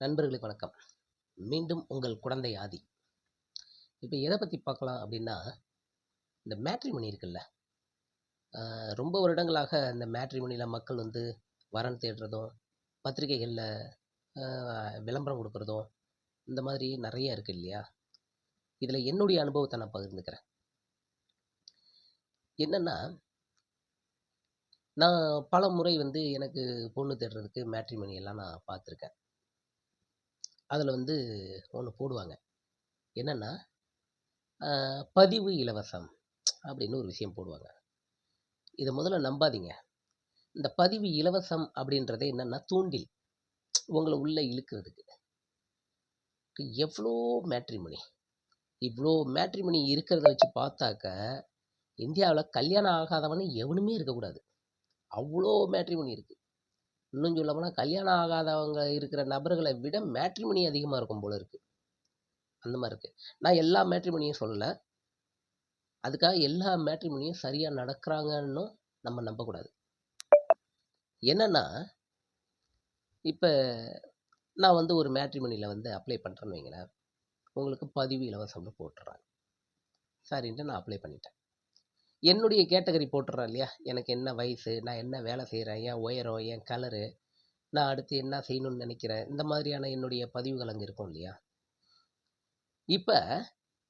நண்பர்களுக்கு வணக்கம். மீண்டும் உங்கள் குழந்தை ஆதி. இப்போ எதை பற்றி பார்க்கலாம் அப்படின்னா இந்த மேட்ரிமணி இருக்குல்ல. ரொம்ப வருடங்களாக இந்த மேட்ரிமணியில் மக்கள் வந்து வரன் தேடுறதும் பத்திரிகைகளில் விளம்பரம் கொடுக்குறதும் இந்த மாதிரி நிறைய இருக்கு இல்லையா? இதில் என்னுடைய அனுபவத்தை நான் பகிர்ந்துக்கிறேன். என்னென்னா நான் பல முறை வந்து எனக்கு பொண்ணு தேடுறதுக்கு மேட்ரிமணி எல்லாம் நான் பார்த்துருக்கேன். அதில் வந்து ஒன்று போடுவாங்க. என்னென்னா பதிவு இலவசம் அப்படின்னு ஒரு விஷயம் போடுவாங்க. இதை முதல்ல நம்பாதீங்க. இந்த பதிவு இலவசம் அப்படின்றதே என்னென்னா தூண்டில். உங்களை உள்ளே இழுக்கிறதுக்கு. எவ்வளோ மேட்ரிமணி இவ்வளோ மேட்ரிமணி இருக்கிறத வச்சு பார்த்தாக்க இந்தியாவில் கல்யாணம் ஆகாதவனு எவனுமே இருக்கக்கூடாது. அவ்வளோ மேட்ரிமணி இருக்குது இன்னும் சொல்ல போனால் கல்யாணம் ஆகாதவங்க இருக்கிற நபர்களை விட மேட்ரிமணி அதிகமாக இருக்கும் போல இருக்குது அந்த மாதிரி இருக்குது நான் எல்லா மேட்ரிமணியும் சொல்லலை. அதுக்காக எல்லா மேட்ரிமணியும் சரியாக நடக்கிறாங்கன்னு நம்ம நம்பக்கூடாது என்னென்னா இப்போ நான் வந்து ஒரு மேட்ரிமணியில் வந்து அப்ளை பண்ணுறேன்னு வைங்களேன். உங்களுக்கு பதிவு இலவசம்னு போட்டுறாங்க சரின்ட்டு நான் அப்ளை பண்ணிட்டேன். என்னுடைய கேட்டகரி போட்டுடுறேன் இல்லையா? எனக்கு என்ன வயசு நான் என்ன வேலை செய்கிறேன் என் உயரம் என் கலரு நான் அடுத்து என்ன செய்யணும்னு நினைக்கிறேன் இந்த மாதிரியான என்னுடைய பதிவுகள் அங்கே இருக்கும் இல்லையா? இப்போ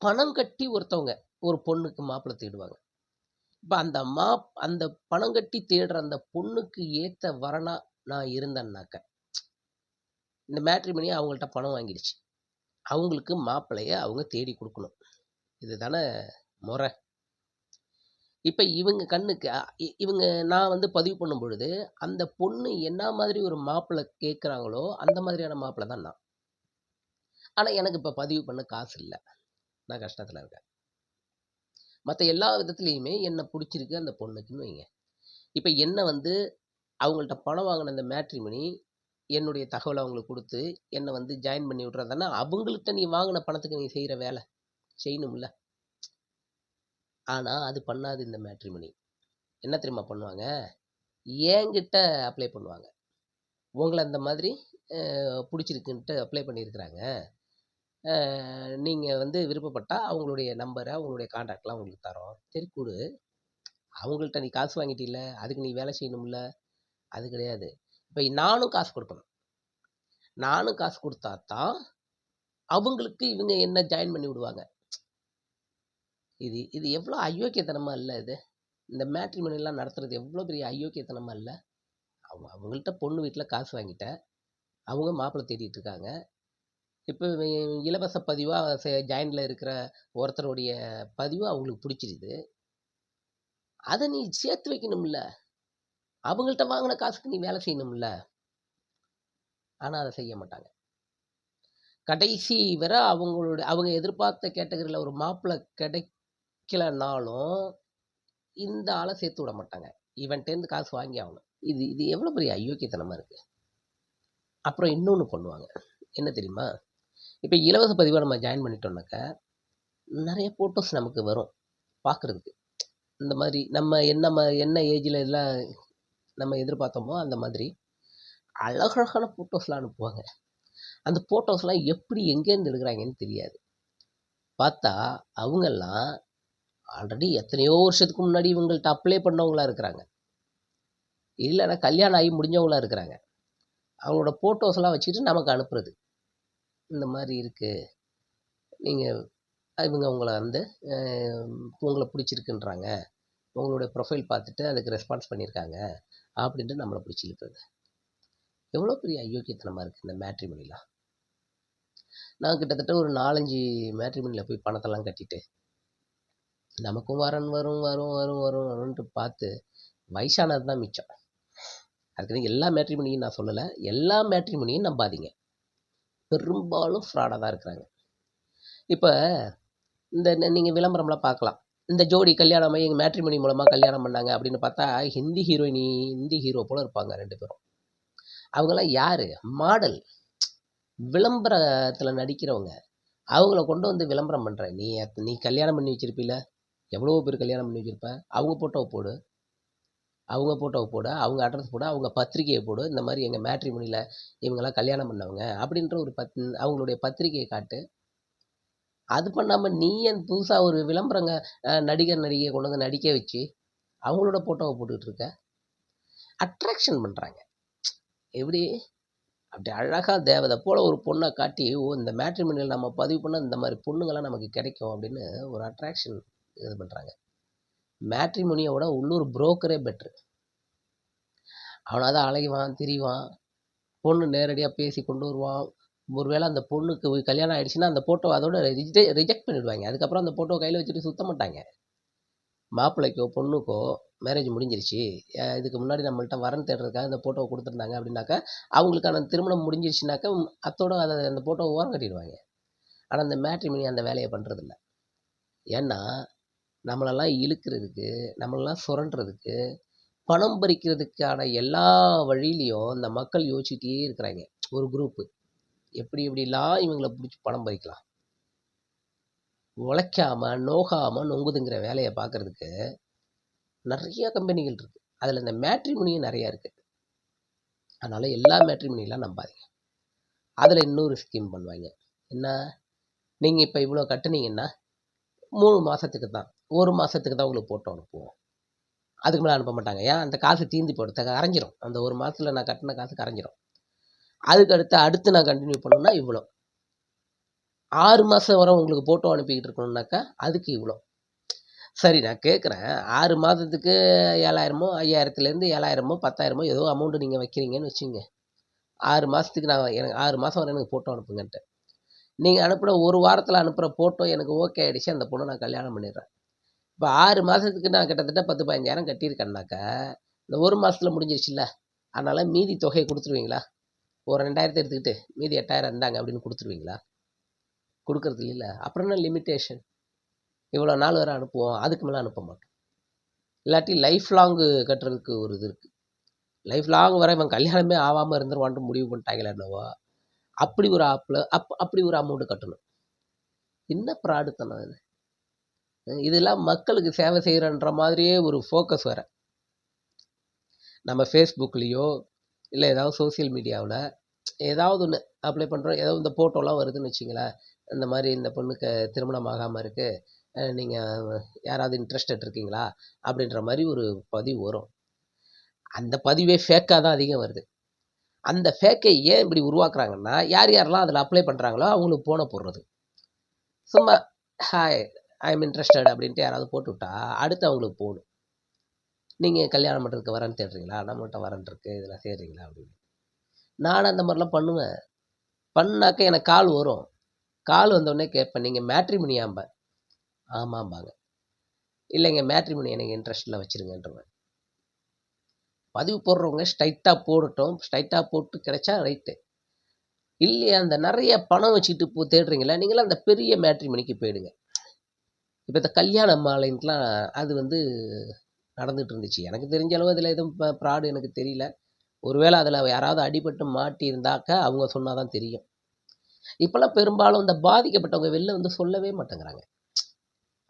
பணம் கட்டி ஒருத்தவங்க ஒரு பொண்ணுக்கு மாப்பிள்ளை தேடுவாங்க. இப்போ அந்த மா அந்த பணம் கட்டி தேடுற அந்த பொண்ணுக்கு ஏற்ற வரனா நான் இருந்தேன்னாக்க இந்த மேட்ரிமணி அவங்கள்ட்ட பணம் வாங்கிடுச்சு. அவங்களுக்கு மாப்பிள்ளைய அவங்க தேடி கொடுக்கணும். இதுதானே முறை. இப்போ இவங்க கண்ணுக்கு இவங்க நான் வந்து பதிவு பண்ணும் பொழுது அந்த பொண்ணு என்ன மாதிரி ஒரு மாப்பிள்ளை கேட்குறாங்களோ அந்த மாதிரியான மாப்பிள்ளை தான் நான். ஆனால் எனக்கு இப்போ பதிவு பண்ண காசு இல்லை. நான் கஷ்டத்தில் இருக்கேன். மற்ற எல்லா விதத்துலேயுமே என்னை பிடிச்சிருக்கு அந்த பொண்ணுக்குன்னு வைங்க. இப்போ என்னை வந்து அவங்கள்ட்ட பணம் வாங்கின அந்த மேட்ரிமணி என்னுடைய தகவலை அவங்களுக்கு கொடுத்து என்னை வந்து ஜாயின் பண்ணி விட்றதுனா அவங்கள்ட்ட நீ வாங்கின பணத்துக்கு நீ செய்கிற வேலை. செய்யணும்ல. ஆனால் அது பண்ணாது இந்த மேட்ரிமனி. என்ன தெரியுமா பண்ணுவாங்க? என்கிட்ட அப்ளை பண்ணுவாங்க. உங்களை அந்த மாதிரி பிடிச்சிருக்குன்ட்டு அப்ளை பண்ணியிருக்கிறாங்க நீங்கள் வந்து விருப்பப்பட்டால் அவங்களுடைய நம்பரை அவங்களுடைய காண்டாக்ட்லாம் உங்களுக்கு தரோம். சரி கொடு. அவங்கள்ட்ட நீ காசு வாங்கிட்டில்ல? அதுக்கு நீ வேலை செய்யணும்ல? அது கிடையாது. இப்போ நானும் காசு கொடுக்கணும். நானும் காசு கொடுத்தா தான் அவங்களுக்கு இவங்க என்ன ஜாயின் பண்ணி விடுவாங்க. இது இது எவ்வளோ அயோக்கியத்தனமா இல்லை இது? இந்த மேட்ரிமணிலாம் நடத்துறது எவ்வளோ பெரிய அயோக்கியத்தனமாக இல்லை? அவங்க அவங்கள்ட்ட பொண்ணு வீட்டில் காசு வாங்கிட்டேன். அவங்க மாப்பிள்ளை தேடிட்டு இருக்காங்க. இப்போ இலவச பதிவாக ஜாயினில் இருக்கிற ஒருத்தருடைய பதிவு அவங்களுக்கு பிடிச்சிருது. அதை நீ சேர்த்து வைக்கணும்ல. அவங்கள்ட்ட வாங்கின காசுக்கு நீ வேலை செய்யணும்ல. ஆனால் அதை செய்ய மாட்டாங்க. கடைசி வரை அவங்களோட அவங்க எதிர்பார்த்த கேட்டகரியில் ஒரு மாப்பிள்ளை கிடைக்கலனாலும் இந்த ஆளை சேர்த்து விட மாட்டாங்க. இவன்ட்டேருந்து காசு வாங்கி ஆகணும். இது இது எவ்வளோ பெரிய அயோக்கியத்தனமாக இருக்குது அப்புறம் இன்னொன்று பண்ணுவாங்க. என்ன தெரியுமா? இப்போ இலவச பதிவாக நம்ம ஜாயின் பண்ணிட்டோம்னாக்கா நிறைய ஃபோட்டோஸ் நமக்கு வரும் பார்க்குறதுக்கு இந்த மாதிரி நம்ம என்ன ம- என்ன ஏஜில் இதெல்லாம் நம்ம எதிர்பார்த்தோமோ அந்த மாதிரி அழகழகான ஃபோட்டோஸ்லாம் அனுப்புவாங்க. அந்த ஃபோட்டோஸ்லாம் எப்படி எங்கேருந்து எடுக்கிறாங்கன்னு தெரியாது. பார்த்தா அவங்கெல்லாம் ஆல்ரெடி எத்தனையோ வருஷத்துக்கு முன்னாடி இவங்கள்ட்ட அப்ளை பண்ணவங்களா இருக்கிறாங்க. இல்லைன்னா கல்யாணம் ஆகி முடிஞ்சவங்களா இருக்கிறாங்க. அவங்களோட ஃபோட்டோஸ்லாம் வச்சுட்டு நமக்கு அனுப்புறது. இந்த மாதிரி இருக்குது நீங்கள் இவங்க உங்களை வந்து உங்களை பிடிச்சிருக்குன்றாங்க. உங்களுடைய ப்ரொஃபைல் பார்த்துட்டு அதுக்கு ரெஸ்பான்ஸ் பண்ணியிருக்காங்க. அப்படின்ட்டு நம்மளை பிடிச்சி இழுக்கிறது. எவ்வளோ பெரிய அயோக்கியத்தனமாக இருக்குது இந்த மேட்ரிமணிலாம் நான் கிட்டத்தட்ட ஒரு நாலஞ்சு மேட்ரிமணியில் போய் பணத்தெல்லாம் கட்டிட்டு நமக்கும் வரன் வரும் வரும் வரும் வரும் வரும்ன்ட்டு பார்த்து வயசானது தான் மிச்சம் அதுக்குன்னு எல்லா மேட்ரிமணியும் நான் சொல்லலை. எல்லா மேட்ரிமணியும் நம்பாதீங்க. பெரும்பாலும் ஃப்ராடாக தான் இருக்கிறாங்க. இப்போ இந்த நீங்கள் விளம்பரம்லாம் பார்க்கலாம். இந்த ஜோடி கல்யாணம் எங்கள் மேட்ரிமணி மூலமாக கல்யாணம் பண்ணாங்க அப்படின்னு பார்த்தா ஹிந்தி ஹீரோயினி ஹிந்தி ஹீரோ போல் இருப்பாங்க ரெண்டு பேரும். அவங்கெல்லாம் யார்? மாடல் விளம்பரத்தில் நடிக்கிறவங்க. அவங்கள கொண்டு வந்து விளம்பரம் பண்ணுற நீ நீ கல்யாணம் பண்ணி வச்சிருப்பில எவ்வளோ பேர் கல்யாணம் பண்ணி வச்சிருப்ப அவங்க ஃபோட்டோவை போடு. அவங்க ஃபோட்டோவை போடு அவங்க அட்ரஸ் போடு அவங்க பத்திரிக்கையை போடு. இந்த மாதிரி எங்கள் மேட்ரிமோனியில் இவங்கெல்லாம் கல்யாணம் பண்ணவங்க அப்படின்ற ஒரு பத் அவங்களுடைய பத்திரிக்கையை காட்டு. அது பண்ணாமல் நீ ஏன் புதுசாக ஒரு விளம்பரங்க நடிகர் நடிகையை கொண்டு வந்து நடிக்க வச்சு அவங்களோட ஃபோட்டோவை போட்டுக்கிட்டு இருக்க? அட்ராக்ஷன் பண்ணுறாங்க எப்படி? அப்படி அழகாக தேவதை போல் ஒரு பொண்ணை காட்டி ஓ இந்த மேட்ரிமோனியில் நம்ம பதிவு பண்ணால் இந்த மாதிரி பொண்ணுங்கள்லாம் நமக்கு கிடைக்கும் அப்படின்னு ஒரு அட்ராக்ஷன் இது பண்ணுறாங்க மேட்ரிமோனியோட உள்ளூர் புரோக்கரே பெட்ரு அவனாக தான் அலைவான் திரிவான். பொண்ணு நேரடியாக பேசி கொண்டு வருவான். ஒருவேளை அந்த பொண்ணுக்கு கல்யாணம் ஆயிடுச்சுன்னா அந்த ஃபோட்டோ அதோட ரிஜெக்ட் பண்ணிடுவாங்க. அதுக்கப்புறம் அந்த ஃபோட்டோ கையில் வச்சுட்டு சுத்த மாட்டாங்க. மாப்பிள்ளைக்கோ பொண்ணுக்கோ மேரேஜ் முடிஞ்சிருச்சு. இதுக்கு முன்னாடி நம்மள்ட்ட வரன் தேடுறதுக்காக இந்த ஃபோட்டோவை கொடுத்துருந்தாங்க அப்படின்னாக்கா அவங்களுக்கான திருமணம் முடிஞ்சிருச்சுனாக்கா அத்தோட அதை அந்த ஃபோட்டோவை ஓரம் கட்டிடுவாங்க. ஆனால் அந்த மேட்ரிமணி அந்த வேலையை பண்ணுறதில்ல ஏன்னா நம்மளெல்லாம் இழுக்கிறதுக்கு நம்மளெல்லாம் சுரண்டுறதுக்கு பணம் பறிக்கிறதுக்கான எல்லா வழியிலையும் இந்த மக்கள் யோசிச்சுட்டே இருக்கிறாங்க. ஒரு குரூப்பு எப்படி எப்படிலாம் இவங்களை பிடிச்சி பணம் பறிக்கலாம்? உழைக்காம நோகாமல் நொங்குதுங்கிற வேலையை பார்க்குறதுக்கு நிறைய கம்பெனிகள் இருக்குது அதில் இந்த மேட்ரிமோனியும் நிறையா இருக்குது அதனால் எல்லா மேட்ரிமோனிலாம் நம்பாதீங்க. அதில் இன்னொரு ஸ்கீம் பண்ணுவாங்க. என்ன? நீங்கள் இப்போ இவ்வளோ கட்டுனீங்கன்னா மூணு மாதத்துக்கு தான் ஒரு மாதத்துக்கு தான் உங்களுக்கு போட்டோ அனுப்புவோம். அதுக்கு மேலே அனுப்ப மாட்டாங்க. ஏன்? அந்த காசு தீந்து போடுறது கரைஞ்சிரும் அந்த ஒரு மாதத்தில் நான் கட்டின காசு கரைஞ்சிரும் அதுக்கு அடுத்து அடுத்து நான் கண்டினியூ பண்ணணும்னா இவ்வளோ ஆறு மாதம் வரை உங்களுக்கு போட்டோ அனுப்பிக்கிட்டு இருக்கணும்னாக்கா அதுக்கு இவ்வளோ சரி நான் கேட்குறேன் ஆறு மாதத்துக்கு ஏழாயிரமோ ஐயாயிரத்துலேருந்து ஏழாயிரமோ பத்தாயிரமோ ஏதோ அமௌண்ட்டு நீங்கள் வைக்கிறீங்கன்னு வச்சுங்க. ஆறு மாதத்துக்கு நான் எனக்கு ஆறு மாதம் வரை எனக்கு ஃபோட்டோ அனுப்புங்கன்ட்டு. நீங்கள் அனுப்புகிற ஒரு வாரத்தில் அனுப்புகிற ஃபோட்டோ எனக்கு ஓகே ஆகிடுச்சு அந்த பொண்ணை நான் கல்யாணம் பண்ணிடுறேன். இப்போ ஆறு மாதத்துக்கு நான் கிட்டத்தட்ட பத்து பதினஞ்சாயிரம் கட்டியிருக்கேன்னாக்கா இந்த ஒரு மாதத்தில் முடிஞ்சிருச்சுல்ல. அதனால் மீதி தொகையை கொடுத்துருவீங்களா? ஒரு ரெண்டாயிரத்தை எடுத்துக்கிட்டு மீதி எட்டாயிரம் இருந்தாங்க அப்படின்னு கொடுத்துருவீங்களா? கொடுக்கறது இல்லைல்ல. அப்புறம் என்ன லிமிட்டேஷன் இவ்வளோ நாள் வரை அனுப்புவோம். அதுக்கு மேலே அனுப்ப மாட்டோம். இல்லாட்டி லைஃப் லாங்கு கட்டுறதுக்கு ஒரு இது இருக்குது லைஃப் லாங் வரை இவன் கல்யாணமே ஆகாமல் இருந்துருவான்ட்டு முடிவு பண்ணிட்டாங்களே என்னவோ. அப்படி ஒரு ஆப்பில் அப் அப்படி ஒரு அமௌண்ட்டு கட்டணும். என்ன ப்ராடுத்தனம் இது? இதெல்லாம் மக்களுக்கு சேவை செய்கிறன்ற மாதிரியே ஒரு ஃபோக்கஸ் வேறு. நம்ம ஃபேஸ்புக்லேயோ இல்லை ஏதாவது சோஷியல் மீடியாவில் ஏதாவது ஒன்று அப்ளை பண்ணுறோம் ஏதோ இந்த ஃபோட்டோலாம் வருதுன்னு வச்சிங்களேன் இந்த மாதிரி இந்த பொண்ணுக்கு திருமணம் ஆகாமல் இருக்குது நீங்கள் யாராவது இன்ட்ரெஸ்டட் இருக்கீங்களா அப்படின்ற மாதிரி ஒரு பதிவு வரும். அந்த பதிவே ஃபேக்காக தான் அதிகம் வருது. அந்த ஃபேக்கை ஏன் இப்படி உருவாக்குறாங்கன்னா யார் யாரெல்லாம் அதில் அப்ளை பண்ணுறாங்களோ அவங்களுக்கு போன போடுறது. சும்மா ஹாய் ஐ எம் இன்ட்ரெஸ்டட் அப்படின்ட்டு யாராவது போட்டு விட்டா அடுத்து அவங்களுக்கு போகணும் நீங்கள் கல்யாணம் பண்ணுறதுக்கு வரேன்னு தேடுறீங்களா? நம்மகிட்ட வரேன் இருக்கு இதெல்லாம் செய்கிறீங்களா அப்படின்னு. நானும் அந்த மாதிரிலாம் பண்ணுவேன். பண்ணாக்க எனக்கு கால் வரும். கால் வந்தோடனே கேட்பேன் நீங்கள் மேட்ரிமணியாம்ப ஆமாம்பாங்க. இல்லைங்க மேட்ரிமணி எனக்கு இன்ட்ரெஸ்ட்டில் வச்சுருங்கன்றவன். பதிவு போடுறவங்க ஸ்ட்ரைட்டாக போடட்டும். ஸ்ட்ரைட்டாக போட்டு கிடைச்சா ரைட்டு இல்லையா அந்த நிறைய பணம் வச்சுட்டு போ தேடுறீங்களா? நீங்களாம் அந்த பெரிய மேட்ரிமணிக்கு போயிடுங்க. இப்போ இந்த கல்யாண மாலைன்ட்டுலாம் அது வந்து நடந்துட்டு இருந்துச்சு எனக்கு தெரிஞ்ச அளவு அதில் எதுவும் இப்போ ப்ராடு எனக்கு தெரியல. ஒருவேளை அதில் யாராவது அடிபட்டு மாட்டி இருந்தாக்கா அவங்க சொன்னாதான் தெரியும். இப்போல்லாம் பெரும்பாலும் இந்த பாதிக்கப்பட்டவங்க வெளில வந்து சொல்லவே மாட்டேங்கிறாங்க.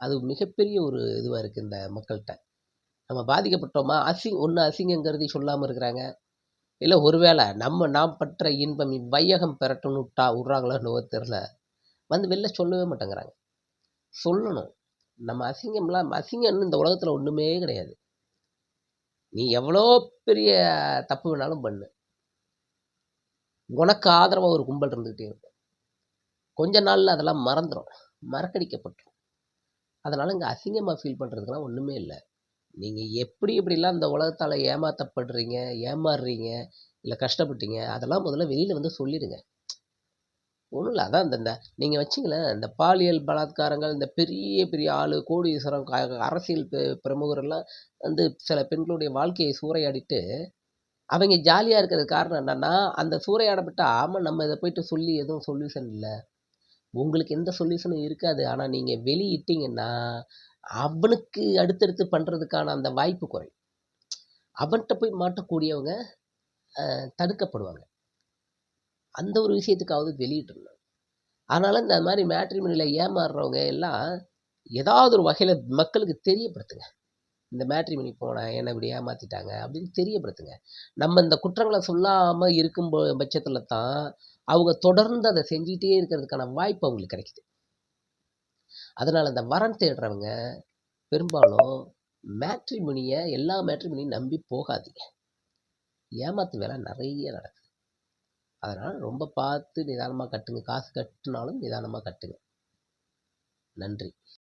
அது மிகப்பெரிய ஒரு இதுவாக இருக்குது இந்த மக்கள்கிட்ட நம்ம பாதிக்கப்பட்டோமா? அசிங் ஒன்று அசிங்கங்கிறதி சொல்லாமல் இருக்கிறாங்க. இல்லை ஒருவேளை நம்ம நாம் பற்ற இன்பம் இவ்வையகம் பெறட்டும்னு விட்டா விட்றாங்களோ தெரில வந்து வெளில சொல்லவே மாட்டேங்கிறாங்க. சொல்லணும். நம்ம அசிங்கம்லாம் அசிங்கம்னு இந்த உலகத்தில் ஒன்றுமே கிடையாது. நீ எவ்வளோ பெரிய தப்பு வேணாலும் பண்ணு. உனக்கு ஆதரவாக ஒரு கும்பல் இருந்துக்கிட்டே இருக்கும். கொஞ்ச நாளில் அதெல்லாம் மறந்துடும் மறக்கடிக்கப்பட்டுரும். அதனால் இங்கே அசிங்கமாக ஃபீல் பண்ணுறதுக்கெல்லாம் ஒன்றுமே இல்லை. நீங்கள் எப்படி எப்படிலாம் இந்த உலகத்தால் ஏமாற்றப்படுறீங்க ஏமாறுறீங்க இல்லை கஷ்டப்பட்டீங்க அதெல்லாம் முதல்ல வெளியில் வந்து சொல்லிடுங்க. ஒன்றும் இல்லை. அதான் இந்த நீங்கள் வச்சிங்களேன் இந்த பாலியல் பலாத்காரங்கள் இந்த பெரிய பெரிய ஆள் கோடீஸ்வரம் அரசியல் பிரமுகரெல்லாம் வந்து சில பெண்களுடைய வாழ்க்கையை சூறையாடிட்டு அவங்க ஜாலியாக இருக்கிறது காரணம் என்னென்னா அந்த சூறையாடப்பட்ட ஆமாம் நம்ம இதை போயிட்டு சொல்லி எதுவும் சொல்யூஷன் இல்லை. உங்களுக்கு எந்த சொல்யூஷனும் இருக்காது. ஆனால் நீங்கள் வெளியிட்டீங்கன்னா அவனுக்கு அடுத்தடுத்து பண்ணுறதுக்கான அந்த வாய்ப்பு குறையும். அவன்கிட்ட போய் மாட்டக்கூடியவங்க தடுக்கப்படுவாங்க. அந்த ஒரு விஷயத்துக்காவது வெளியிட்டுருந்தோம் அதனால இந்த மாதிரி மேட்ரிமனியில் ஏமாறுறவங்க எல்லாம் ஏதாவது ஒரு வகையில் மக்களுக்கு தெரியப்படுத்துங்க. இந்த மேட்ரிமோனி போனேன் என்னை இப்படி ஏமாத்திட்டாங்க அப்படின்னு தெரியப்படுத்துங்க. நம்ம இந்த குற்றங்களை சொல்லாமல் இருக்கும் போ- பட்சத்துல தான் அவங்க தொடர்ந்து அதை செஞ்சிகிட்டே இருக்கிறதுக்கான வாய்ப்பு அவங்களுக்கு கிடைக்குது. அதனால இந்த வரம் தேடுறவங்க பெரும்பாலும் மேட்ரிமோனியை எல்லா மேட்ரிமனியும் நம்பி போகாதீங்க. ஏமாத்து வேலை நிறைய நடக்குது. அதனால் ரொம்ப பார்த்து நிதானமாக கட்டுங்க. காசு கட்டினாலும் நிதானமாக கட்டுங்க. நன்றி.